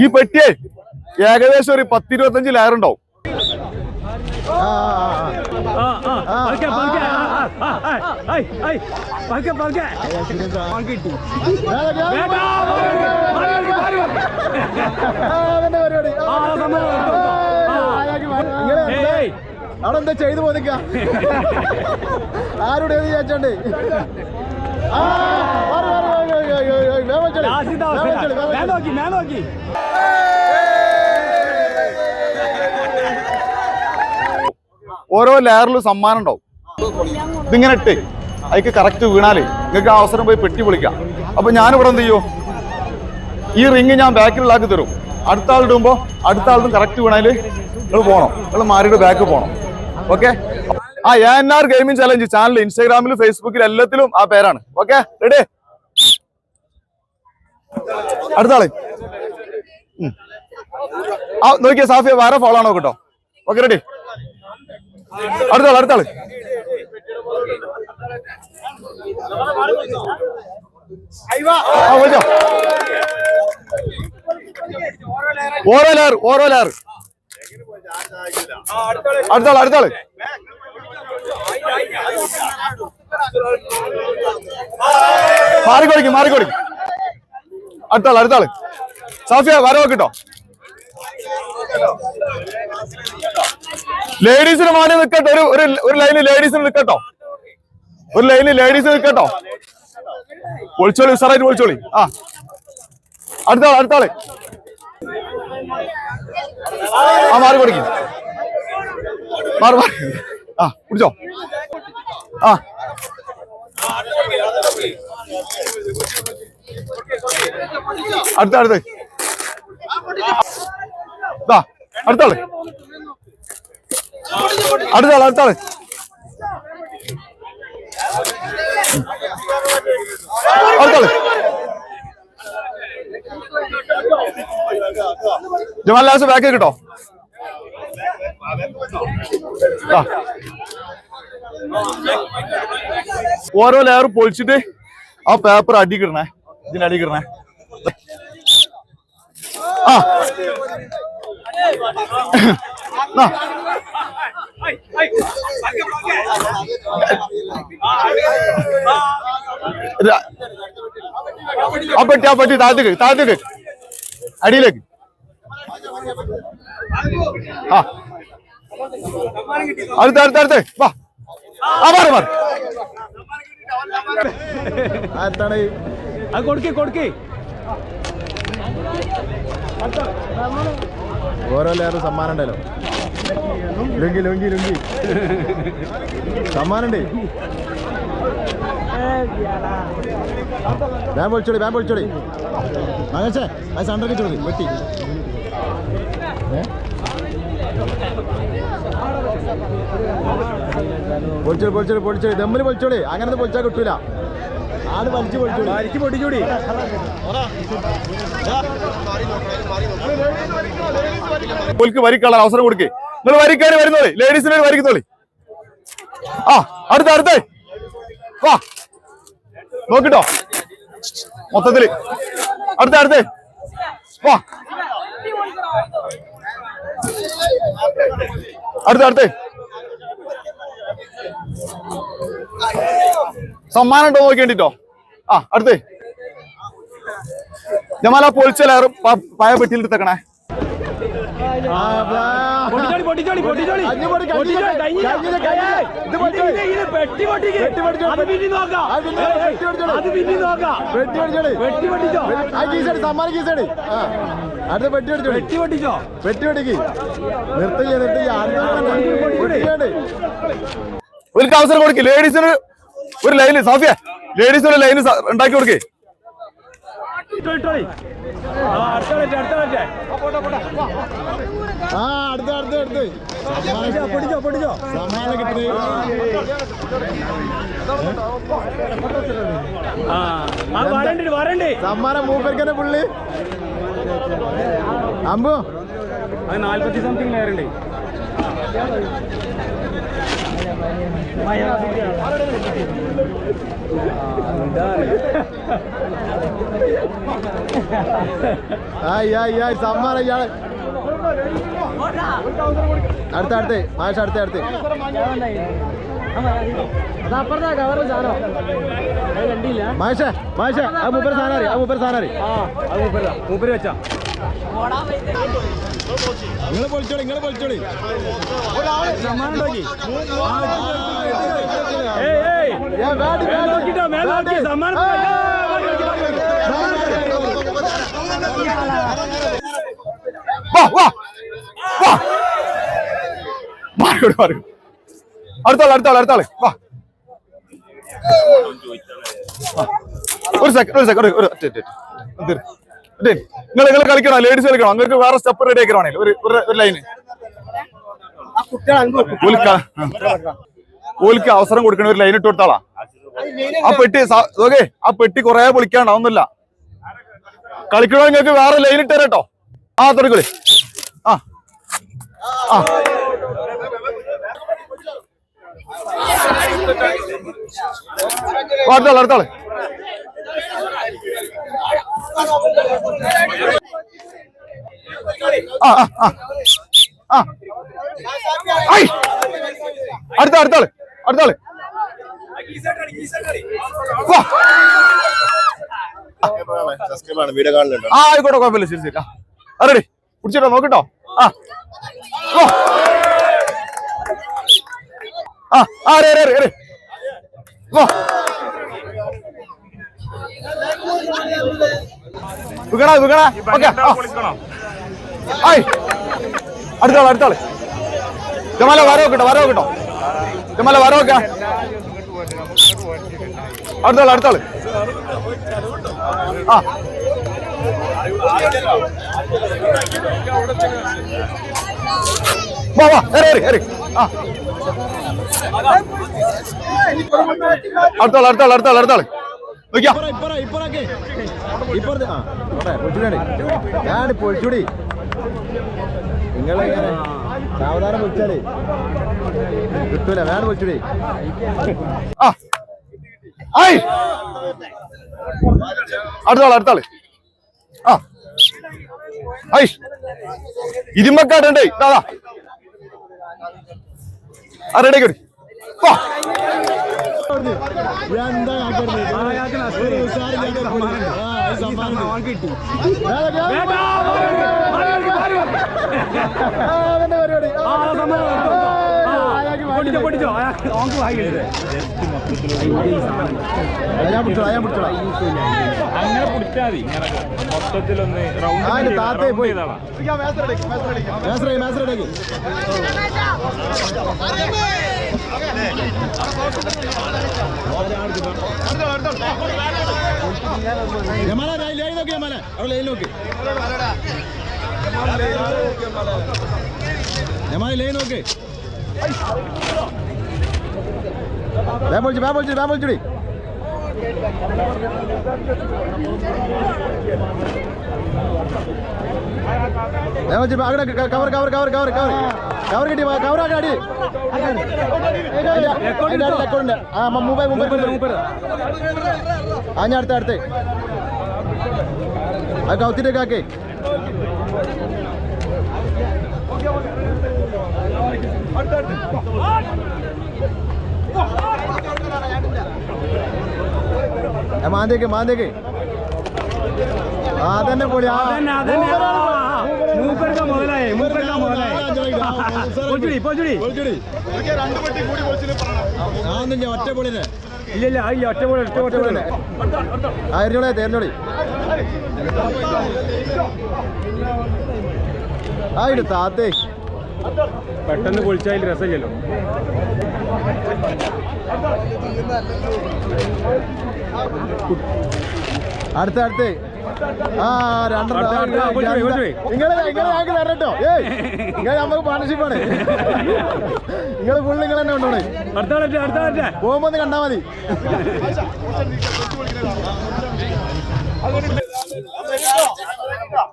ഈ പെട്ടിയെ ഏകദേശം ഒരു പത്തിരുപത്തഞ്ച് ലയർ ഉണ്ടാവും അവിടെന്താ പതുക്കെ. പതുക്കെ, പതുക്കെ. ചെയ്തു പോന്നിക്ക ആരുടെ വിചാരിച്ചോണ്ട് ആ, ഞാൻ വെച്ചോളി. നോക്കി ഞാൻ നോക്കി. ഓരോ ലെയറിലും സമ്മാനം ഉണ്ടാവും. ഇതിങ്ങനെ ഇട്ട് അതിക്ക് കറക്റ്റ് വീണാലേ നിങ്ങൾക്ക് ആ അവസരം പോയി പെട്ടി പൊളിക്കാം അപ്പൊ ഞാനിവിടെ എന്ത് ചെയ്യും? ഈ റിങ് ഞാൻ ബാക്കിലുള്ളാക്കി തരും. അടുത്ത ആൾ ഇടുമ്പോ അടുത്ത ആളും കറക്റ്റ് വീണാൽ നിങ്ങൾ പോണം. നിങ്ങൾ മാറിയിട്ട് ബാക്ക് പോണം. ഓക്കെ ആ N R gaming challenge channel ഇൻസ്റ്റാഗ്രാമിലും ഫേസ്ബുക്കിലും എല്ലാത്തിലും ആ പേരാണ്. ഓക്കെ റെഡി അടുത്ത ആളെ. ആ നോക്കിയ സാഫിയ വേറെ ഫോളോ ആണോ കേട്ടോ? ഓക്കെ റെഡി അടുത്താൾ അടുത്താൾ ആ, വിളിച്ചോ. ഓരോ ലെയർ ഓരോ ലെയർ. അടുത്താൾ അടുത്താൾ മാറിക്കൊടിക്കും മാറിക്കൊടിക്കും. അടുത്താൾ അടുത്താൾ സാഫിയ വരവ് കിട്ടോ ലേഡീസിന് മാറി നിൽക്കട്ടെ ഒരു ഒരു ലൈനിൽ ലേഡീസിന് നിൽക്കട്ടോ ഒരു ലൈനിൽ ലേഡീസ് നിൽക്കട്ടോ ഒളിച്ചോളി ഉസാറായിട്ട് ഒളിച്ചോളി. ആ. അടുത്താൾ അടുത്താൾ ആ മാറി കൊടുക്കും മാറി മാറി. ആ കുടിച്ചോ ആ. അടുത്ത അടുത്ത. അടുത്താൾ അടുത്താൾ അടുത്താൾ അടുത്താൾ ജമാൽ ലാസ് ബാക്ക് കിട്ടോ ഓരോ ലെയർ പൊളിച്ചിട്ട് ആ പേപ്പർ അടി ഇതിന്റെ അടി കിടണേ ആ. ആ. ര- ആ പെട്ടി ആ പെട്ടി താഴത്തേക്ക് താഴത്തേക്ക്. അടിയിലേക്ക്. ആ. അടുത്ത അടുത്ത അടുത്ത്. വാ. ആ മാറി മാറി. ആർക്കാണ് അത് കൊടുക്കേ ഓരോ ലെയറും സമ്മാനം ഉണ്ടല്ലോ. ലുങ്കി ലുങ്കി ലുങ്കി. സമ്മാനം ഉണ്ട്. വേം പൊളിച്ചോളി വേം പൊളിച്ചോളി. മകച്ചേ അത് സണ്ടൊക്കെ ചോടി വെട്ടി. പൊളിച്ചോടി പൊളിച്ചോളി പൊളിച്ചോളി ദമ്മിൽ പൊളിച്ചോളി. അങ്ങനെ പൊളിച്ചാൽ കിട്ടൂല. ആട് വലിച്ചു പൊടിച്ചു വലിച്ചു പൊടിച്ചൂടി ഓൽക്ക് വരിക്കാനുള്ള അവസരം കൊടുക്കേ. നിങ്ങൾ വരിക്കാര് വരുന്നോളി ലേഡീസിന് വരിക്കുന്നോളി ആ അടുത്ത അടുത്ത. വാ. നോക്കിട്ടോ. മൊത്തത്തിൽ. അടുത്ത അടുത്ത. വാ. അടുത്ത അടുത്ത. സമ്മാനം ഉണ്ടോ നോക്കേണ്ടിട്ടോ ആ അടുത്തേ. ജമാല പൊളിച്ച ലെയറും പഴയ പെട്ടിയിൽ എടുത്തേക്കണേ. സമ്മാനം കീസടി അടുത്ത പെട്ടി പൊട്ടിച്ചോ. പെട്ടി നിർത്തില്ല നിർത്തില്ല. ഒരു അവസരം കൊടുക്ക്. ലേഡീസിന് ഒരു ലൈന് സാഫിയ ലേഡീസിന് ഒരു ലൈന് ഉണ്ടാക്കി കൊടുക്കേ. ആ, അടുത്ത അടുത്ത അടുത്ത സമ്മാനം കിട്ടുന്നത് ആ. ആ, വരണ്ട് വരണ്ട്. സമ്മാനം മൂപ്പരിക്കന്നെ പുള്ളി. അമ്പു. അത് നാൽപ്പത്തി സംതിങ് ലെയറുണ്ട് ആയി ആയി ആയി. സമ്മാനം ഇയാൾ. അടുത്ത അടുത്ത്. മാഷ അടുത്ത അടുത്ത്. മാഷ മാഷ ആ മൂപ്പര് സാധനം ആ മൂപ്പര് സാധനം അത് മൂപ്പര് വെച്ചാ നിങ്ങൾ പൊളിച്ചോളി നിങ്ങൾ പൊളിച്ചോളി നോക്കി വേണ്ടി. സമ്മാനം വാ വാ വാ മാറി മാറി അടുത്താൾ അടുത്താൾ അടുത്താൾ വാ ഒരു സെക്കൻഡ് ഒരു സെക്കൻഡ് ഒരു നിങ്ങൾ നിങ്ങൾ കളിക്കണം ലേഡീസ് കളിക്കണം നിങ്ങൾക്ക് വേറെ സ്റ്റെപ്പ് റെഡി ആക്കണമെങ്കിൽ ഒരു ഒരു- ലൈന് ഓൽക്ക് അവസരം കൊടുക്കണ ഒരു ലൈൻ ഇട്ട് കൊടുത്താളാ ആ പെട്ടി ഓക്കെ ആ പെട്ടി കൊറേ പൊളിക്കാണ്ട് അതൊന്നുമില്ല കളിക്കണോ നിങ്ങൾക്ക് വേറെ ലൈൻ ഇട്ട് തരട്ടോ. ആ തുടക്കളി ആ. ആ. അടുത്താൾ ആ ആ ആ. അടുത്ത അടുത്താൾ അടുത്താൾ ആ ആയിക്കോട്ടെ കുഴപ്പമില്ല. ശരി ശരി. ആ റെഡി. കുടിച്ചിട്ടോ നോക്കിട്ടോ? ആ. ആ ആ റേ റേ റേ വാ ഓക്കെ ആയി. അടുത്താൾ അടുത്താൾ ജമാല വരവ് കിട്ടോ വരവ് കിട്ടോ ജമാല വരവ് ഒക്കെ അടുത്താൾ അടുത്താൾ. ആ. വാ ആ. അടുത്താൾ അടുത്താൾ അടുത്താൾ സാവധാനം കിട്ടൂല വേണം ആ. ആയി അടുത്താൾ അടുത്താൾ. ആ. ആയി ഇരുമ്പക്കാട്ടുണ്ടേ ദാദാ ആ റെഡി കടി വാ. കിട്ടി പൊട്ടിച്ചോ പൊട്ടിച്ചോ ഓങ്ക് പിടിച്ചോളാം അങ്ങനെ പിടിച്ചാൽ മതി. ഇങ്ങനെ മൊത്തത്തിലൊന്ന് പോയി. റൗണ്ട് മേസറേക്ക് യമാല ലൈൻ നോക്കി യമാല അവിടെ ലൈൻ നോക്കി. യമാല ലൈൻ നോക്കി. വേ പൊളിച്ചു വേ പൊളിച്ചു വേ പൊളിച്ചുടി വേ പൊളിച്ചു അവിടെ cover cover cover cover cover cover കിട്ടി കവർ ആക്കി അടി അക്കൗണ്ട് ആ മുമ്പേ മുമ്പേ ആ ഞാൻ അടുത്ത അടുത്ത് ആ കൗത്തിട്ടേക്ക് ആക്കേ ആ, മാന്തേക്ക് മാന്തേക്ക് ആ തന്നെ പൊളി മൂപ്പർക്ക മുതലായേ മൂപ്പർക്ക മുതലായേ. പൊച്ചുടി പൊച്ചുടി ആ ഒന്നും ഞാൻ ഒറ്റ പൊളിനെ. ഇല്ല ഇല്ല ഇല്ല ഒറ്റ പോലെ ഒറ്റ ഒറ്റ പോലെ ആ എരിഞ്ഞോളെ തേരിഞ്ഞോളി ആ ഇട് താത്തേ. പെട്ടെന്ന് പൊളിച്ചാൽ രസമില്ലല്ലോ. അടുത്ത അടുത്ത്. ആ രണ്ടെണ്ണം. ഞങ്ങൾക്ക് തരട്ടോ. ഏയ് നിങ്ങൾ നമുക്ക് പാർട്ണർഷിപ്പാണ് നിങ്ങൾ ഫുള്ള് നിങ്ങൾ തന്നെ കൊണ്ടോണേ പോകുമ്പോ ഒന്ന് കണ്ടാ മതി.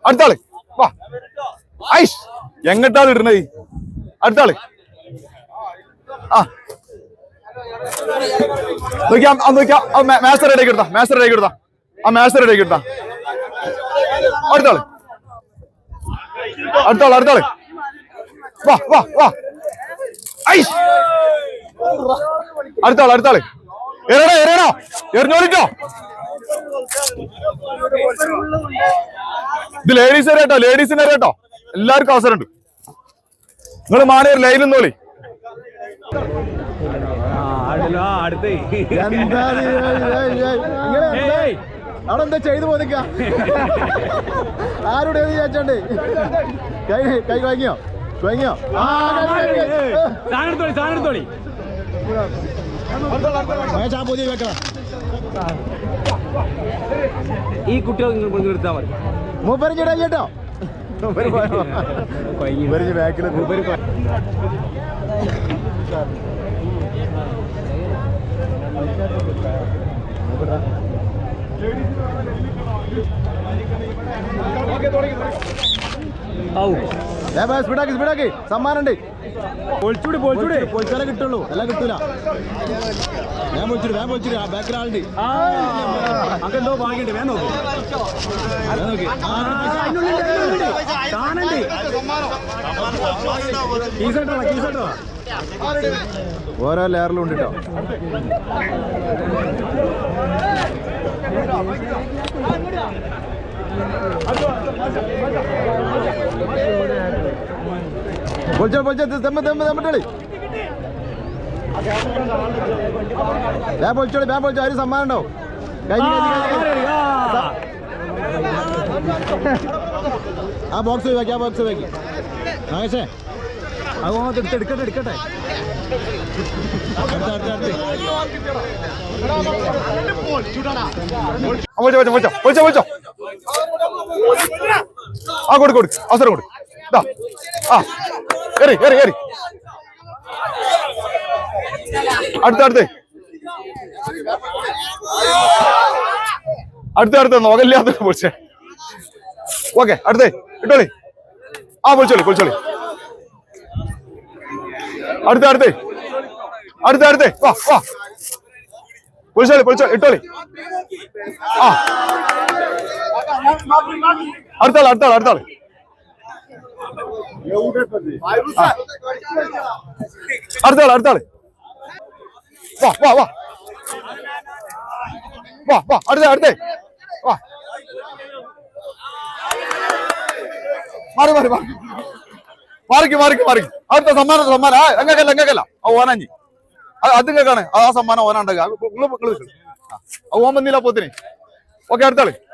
അടുത്താൾ വാ. ഐഷ് എങ്ങട്ടാണ് ഇടണേ അടുത്താൾ. ആ. നോക്കിയാ മാസർ ഇടയ്ക്ക് എടുത്താ മാസർ ഇടയ്ക്ക് എടുത്താ. ആ മാസ്റ്റർ ഇടയ്ക്ക് എടുത്താ. അടുത്താൾ. അടുത്താൾ അടുത്താൾ. വാ വാ വാ. അടുത്താൾ അടുത്താൾ. എറണോ എറണോ എറിഞ്ഞോളിട്ടോ ഇത് ലേഡീസ് കേട്ടോ ലേഡീസിന് കേട്ടോ എല്ലാവർക്കും അവസരമുണ്ട്. നിങ്ങൾ മാനേർ ലൈനിൽ നോളി. അവിടെ എന്താ ചെയ്തു പോന്നിക്ക? ആരുടെ ചോദിച്ചാണ്ട് കൈ കൈ വാങ്ങിയോ വാങ്ങിയോ ഈ കുട്ടികൾ നിങ്ങൾ കൊണ്ട് നിർത്താൻ മതി. മൂപ്പറിഞ്ഞിടാ കേട്ടോ. ബാക്കിൽ സ്പീഡാക്കി സ്പീഡാക്കി സമ്മാനുണ്ട് പൊളിച്ചൂടി പൊളിച്ചൂടി. പൊളിച്ചാലേ കിട്ടുള്ളൂ. എല്ലാം കിട്ടൂല. ഞാൻ പൊളിച്ചിട്ട് ഞാൻ പൊളിച്ചിട്ട് ആ ബാക്കിൽ ആളുണ്ട്. ആ. അതെന്തോ ഭാഗ്യണ്ട്. നോക്ക്. ഞാൻ നോക്കി. അതിനുള്ളിൽ, അതിനുള്ളിൽ. കീസട്ടോ കീസട്ടോ ഓരോ ലെയറിലും ഉണ്ട് കേട്ടോ പൊളിച്ചോ പൊളിച്ചോ തെമ്മ തെമ്മ തെമ്മിട്ടോളി ഞാൻ പൊളിച്ചോളി ഞാൻ പൊളിച്ചോ ആരും സമ്മാനം ഉണ്ടോ കഴിഞ്ഞു കഴിഞ്ഞു കഴിഞ്ഞു ആ ബോക്സ് ഒഴിവാക്കി ആ ബോക്സ് ഒഴിവാക്കി. ആകേശേ അത് എടുക്കട്ടെ എടുക്കട്ടെ. വിളിച്ചോ വിളിച്ചോ വിളിച്ചോ വിളിച്ചോ വിളിച്ചോ ആ കൊടുക്ക് കൊടുക്ക്. അവസരം കൊടുക്ക്. ആ ഏറി ഏറി അടുത്ത അടുത്ത്. അടുത്ത അടുത്ത നോകല്ലാത്ത പൊളിച്ചേ. ഓക്കെ അടുത്തേ ഇട്ടോളി. ആ പൊളിച്ചോളി പൊളിച്ചോളി. അടുത്ത അടുത്തേ. അടുത്ത അടുത്തേ. വാ വാ. പൊളിച്ചോളി പൊളിച്ചോളി ഇട്ടോളി. ആ. അടുത്താൾ അടുത്താൾ അടുത്താൾ. അടുത്താൾ അടുത്താൾ. വാ വാ വാ. വാ വാ അടുത്ത അടുത്തേ. വാ. മാറി മാറി മാറി. മാറിക്ക് മാറിക്ക് മാറിക്ക്. അടുത്ത സമ്മാനം സമ്മാനം. ആ അങ്ങക്കല്ല അങ്ങക്കല്ല. ആ ഓനാഞ്ഞി. അത് ഇങ്ങക്കാണ്. ആ സമ്മാനം ഓനാണ്ടാക്കുക ഓൻ വന്നില്ല പോത്തിന്. ഓക്കെ അടുത്താൾ ആ ഓക്കെ അടുത്താൾ ഇതാ കുട്ടി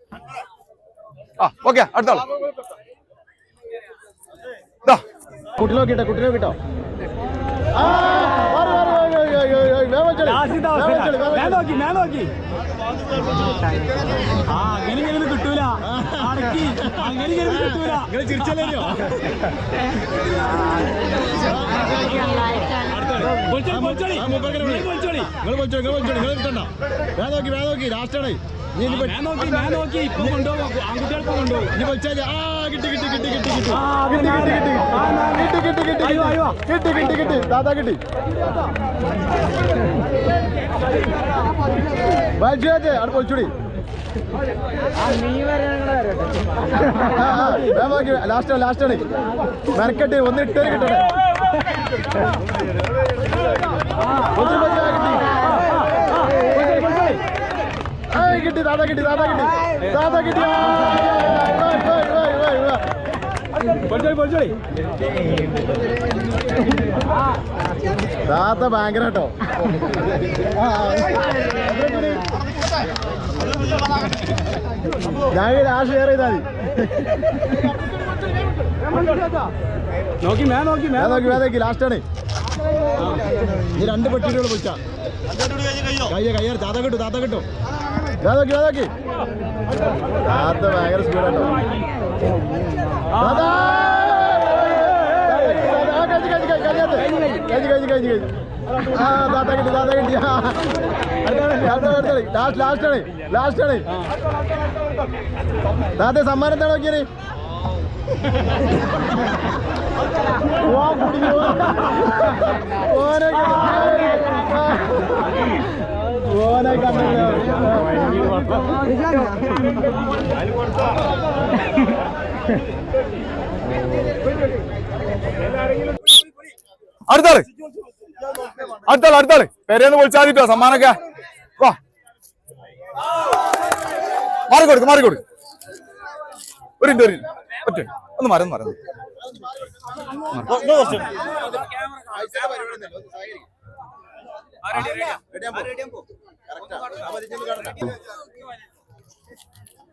നോക്കിട്ടോ കുട്ടി നോക്കിട്ടോ ആ, മാറി, മാറി, മാറി, മാറി, മാറി, മാറി, വേഗം വെച്ചോളി. ലാസ്റ്റ് വേഗം വെച്ചോളി, വേഗം ഞാൻ വെച്ചോളി. നോക്കി ഞാൻ നോക്കി. ആ അങ്ങനെ ഇങ്ങനെ കിട്ടൂല. അടക്കി. അങ്ങനെ ഇങ്ങനെ കിട്ടൂല. നിങ്ങൾ ചിരിച്ചല്ലോ. നിങ്ങൾ നിങ്ങൾ നിങ്ങൾ കിട്ടണ്ട. വേദോക്കി നോക്കി ലാസ്റ്റാണ് കിട്ടി കിട്ടി കിട്ടി കിട്ടി ദാദാ അവിടെ പൊളിച്ചോടി. ലാസ്റ്റ് ലാസ്റ്റാണ് മെനക്കെട്ട് ഒന്ന് ഇട്ടേ കിട്ടണേ ഒന്ന് കിട്ടി ഏയ് കിട്ടി ദാദാ കിട്ടി ദാദാ കിട്ടി. ദാദാ കിട്ടി. താത്ത ഭയങ്കര കേട്ടോ. ഞാൻ ആ. ഷെയർ ചെയ്താൽ മതി. നോക്കി ഞാൻ നോക്കി ഞാൻ ഞാൻ നോക്കി ഞാൻ നോക്കി. ലാസ്റ്റാണ് ഈ രണ്ട് പെട്ടികൾ വിളിച്ച കയ്യ? കയ്യാർ താത്ത കിട്ടും താത്ത കിട്ടും. നോക്കി നോക്കി താത്ത ഭയങ്കര സ്പീഡാട്ടോ താത്ത! ആ, കഴിഞ്ഞ്, കഴിഞ്ഞ്, കഴിഞ്ഞ്, കഴിഞ്ഞത്. കഴിഞ്ഞ്, കഴിഞ്ഞ്, കഴിഞ്ഞ്, കഴിഞ്ഞ്. ആ, താത്ത കിട്ടി താത്ത കിട്ടി ആ. അടുത്ത, അടുത്ത, അടുത്ത. ലാസ്റ്റ് ലാസ്റ്റാണ് ലാസ്റ്റാണ് താത്ത സമ്മാനം എന്താ നോക്കിയത്. ഓനെ അടുത്താൾ. അടുത്താൾ അടുത്താൾ. പെരേന്ന് വിളിച്ചാൽ മതിട്ടോ സമ്മാനൊക്കെ വാ. മാറി കൊടുക്ക് മാറി കൊടുക്ക് ഒരു ഒരു ഒറ്റ. ഒന്ന് മരം മരം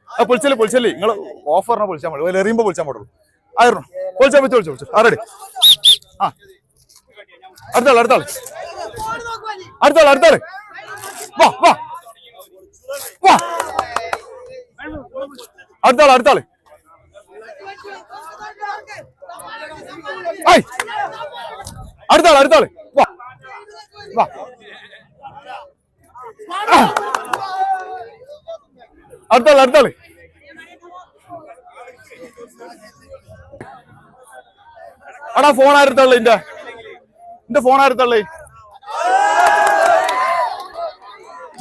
പൊളിച്ചല്ലേ പൊളിച്ചല്ലേ നിങ്ങൾ ഓഫറിനെ പൊളിച്ചാൽ മതി എറിയുമ്പോ പൊളിച്ചാൽ പാടുള്ളൂ ആയിരുന്നു പൊളിച്ചാൽ പറ്റി പൊളിച്ചു പൊളിച്ചു ആ റെഡി ആ. അടുത്താൾ അടുത്താൾ അടുത്താൾ അടുത്താൾ വാ വാ. വാ. അടുത്താൾ അടുത്താൾ അടുത്താൾ അടുത്താൾ വാ. വാ. ആ. അടുത്താൾ അടുത്താൾ എടാ ഫോൺ ആയിരുത്തള്ളേ എന്റെ എന്റെ ഫോൺ ആയിരുത്തള്ളേ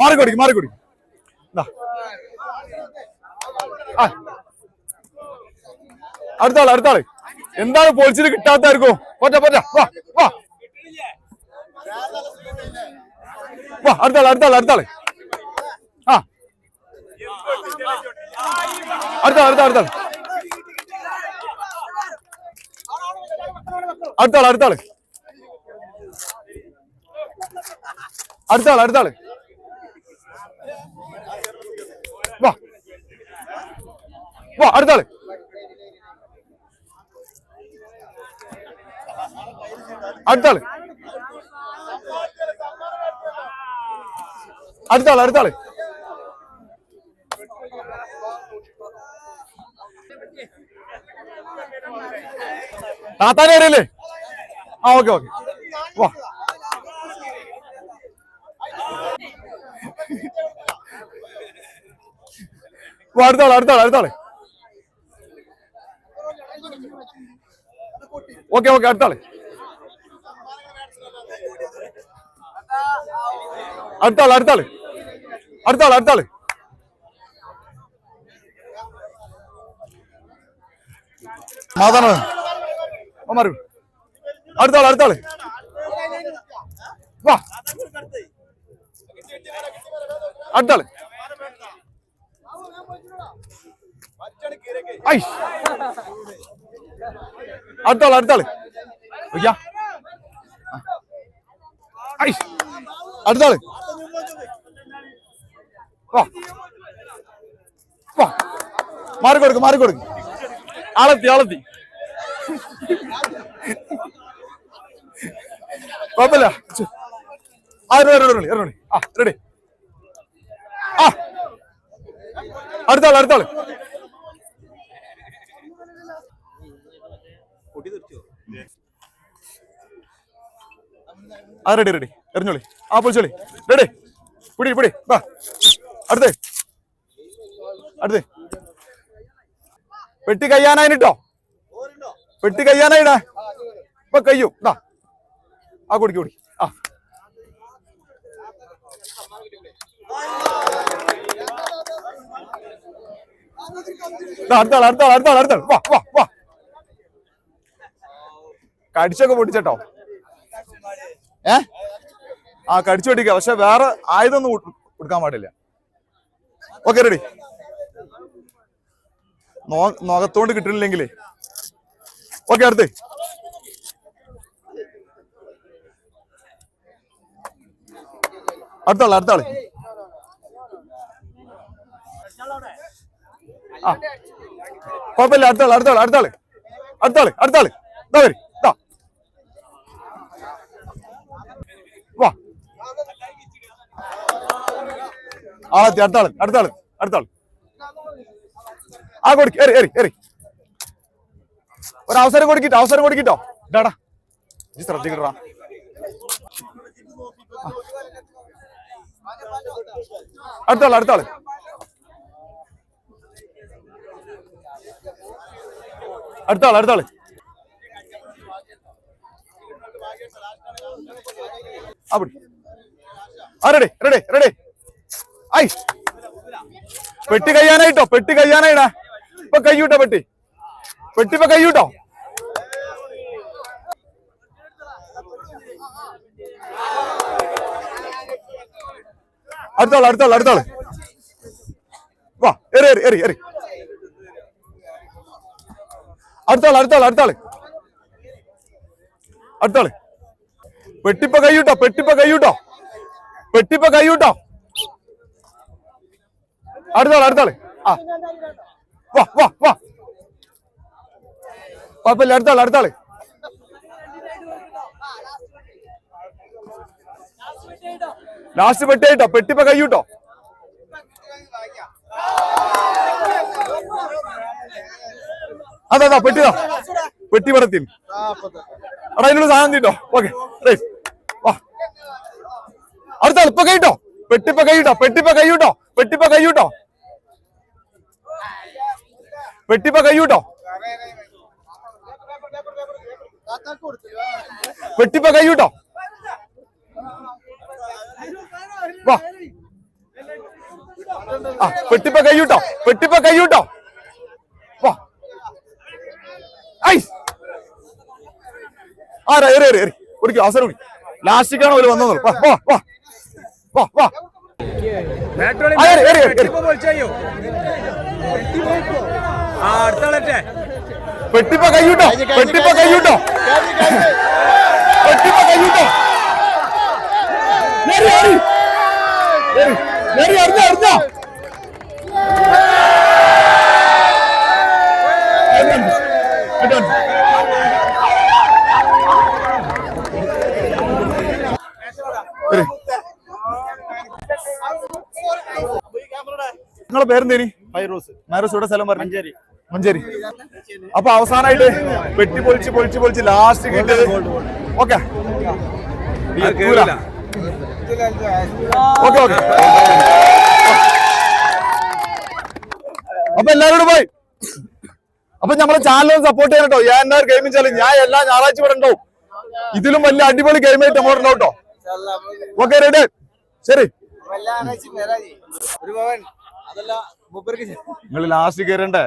മാറിക്കൊടി മാറിക്കൊടി. അടുത്താൾ അടുത്താൾ. എന്താണ് പൊളിച്ചിട്ട് കിട്ടാത്തായിരിക്കും പോറ്റ പോറ്റ. വാ വാ. വാ അടുത്താൾ അടുത്താൾ അടുത്താൾ. ആ. അടുത്താൾ അടുത്ത അടുത്താൾ. അടുത്താൾ അടുത്താൾ. അടുത്താൾ അടുത്താൾ. വാ. വാ അടുത്താൾ. അടുത്താൾ. അടുത്താൾ അടുത്താൾ താത്താനെ അറിയല്ലേ? ആ ഓക്കെ ഓക്കെ. വാ. വാ അടുത്താൾ അടുത്താൾ അടുത്താൾ ഓക്കെ ഓക്കെ അടുത്താൾ അടുത്താൾ അടുത്താൾ. അടുത്ത ആൾ മാതാണോ മാറി അടുത്താൾ അടുത്താൾ. വാ. അടുത്താൾ. ഐ. അടുത്താൾ അടുത്താൾ. അടുത്ത ആൾ അടുത്താൾ വാ വാ മാറി കൊടുക്ക് മാറി കൊടുക്ക് ആളെത്തി ആളെത്തി. കുഴപ്പമില്ല. ആ റെഡി റെഡി ആ റെഡി ആ. അടുത്താൾ അടുത്താൾ. ആ റെഡി റെഡി എറിഞ്ഞോളി. ആ പൊളിച്ചോളി. റെഡി പിടി പിടി. വാ. അടുത്തേ. അടുത്തേ. പെട്ടി കയ്യാനായിട്ടോ പെട്ടി കയ്യാനായിടാ ഇപ്പൊ കയ്യും. ഇതാ ആ കുടിക്ക് കുടി ആ. അടുത്താൾ അടുത്താൾ അടുത്താൾ അടുത്താൾ വാ വാ വാ. കടിച്ചൊക്കെ പൊട്ടിച്ചട്ടോ. ഏ? ആ കടിച്ചു പൊട്ടിക്കുക പക്ഷെ വേറെ ആയുധമൊന്നും കൊടുക്കാൻ പാടില്ല. ഓക്കെ റെഡി നോകത്തോണ്ട് കിട്ടുന്നില്ലെങ്കിലേ ഓക്കെ അടുത്ത്. അടുത്താൾ അടുത്താൾ. ആ. കുഴപ്പമില്ല അടുത്താൾ അടുത്താൾ അടുത്താൾ. അടുത്താൾ അടുത്താൾ. ഇതാ വരി ഇതാ വാ ആളെത്തി അടുത്താൾ അടുത്താൾ അടുത്താൾ. ആ കൊടുക്ക് എറി എറി എറി ഒരു അവസരം കൊടുക്കിട്ടോ അവസരം കൊടുക്കിട്ടോ. ഡാടാ ഇത് ശ്രദ്ധിക്കട്ടാ അടുത്താൾ അടുത്താൾ. അടുത്താൾ അടുത്താൾ. ആ റെഡി റെഡി റെഡി ഐ. പെട്ടി കയ്യാനായിട്ടോ പെട്ടി കയ്യാനായിടാ ഇപ്പൊ കയ്യൂട്ടോ പെട്ടി? പെട്ടി ഇപ്പൊ കയ്യൂട്ടോ അടുത്താൾ അടുത്താൾ അടുത്താൾ. വാ എറി എറി എറി എറി അടുത്താൾ അടുത്താൾ അടുത്താൾ. അടുത്താൾ. പെട്ടിപ്പ കൈയൂട്ടോ പെട്ടിപ്പ കൈയൂട്ടോ പെട്ടിപ്പ കൈയൂട്ടോ അടുത്താൾ അടുത്താൾ. ആ. വാ വാ വാ. കുഴപ്പമില്ല അടുത്താൾ അടുത്താൾ. ലാസ്റ്റ് പെട്ടിയായിട്ടോ പെട്ടിപ്പ കൈയൂട്ടോ അതാ പെട്ടിതാ പെട്ടി പടത്തിൽ. അടാ അതിനുള്ള സാധനം തീട്ടോ ഓക്കെ അടുത്ത ഇപ്പൊ കൈട്ടോ പെട്ടിപ്പ കൈട്ടോ പെട്ടിപ്പ കൈയൂട്ടോ പെട്ടിപ്പ കൈയൂട്ടോ പെട്ടിപ്പ കഴിയൂട്ടോ പെട്ടിപ്പ കഴിയൂട്ടോ വാ. ആ വെട്ടിപ്പ കഴിയൂട്ടോ പെട്ടിപ്പ കഴിയൂട്ടോ വാ. ഐ ആരാ എറി എറി എറി കുടിക്കും അവസരം കുടി. ലാസ്റ്റിക്കാണ് ഒരു വന്നത് വാ വാ വാ വാ വാ. ആ, എറി, എറി, പെട്ടിപ്പ കൈയൂട്ടോ പെട്ടിപ്പ കൈയൂട്ടോ പെട്ടിപ്പ കൈയൂട്ടോ അറിഞ്ഞോ, അറിഞ്ഞോ. നിങ്ങളെ പേരെന്തേനി ഫൈറൂസ്. മാരസ് ഇവിടെ സ്ഥലം പറഞ്ഞു. മഞ്ചേരി. മഞ്ചേരി. അപ്പൊ അവസാനായിട്ട് വെട്ടി പൊളിച്ച് പൊളിച്ച് പൊളിച്ച് ലാസ്റ്റ് കിട്ടിയത് ഓക്കെ. Okay okay. അപ്പൊ എല്ലാവരോടും പോയി. അപ്പൊ നമ്മളെ ചാനലും സപ്പോർട്ട് ചെയ്യാൻ കേട്ടോ ഞാൻ എന്നാ ഗെയിമിംഗ് ചാലഞ്ച് ഞാൻ എല്ലാ ഞായറാഴ്ച ഇവിടെ ഉണ്ടാവും. ഇതിലും വലിയ അടിപൊളി ഗെയിമായിട്ട് അങ്ങോട്ട് ഉണ്ടാവും കേട്ടോ ഓക്കെ റെഡി ശരി. നിങ്ങൾ ലാസ്റ്റ് കയറണ്ടേ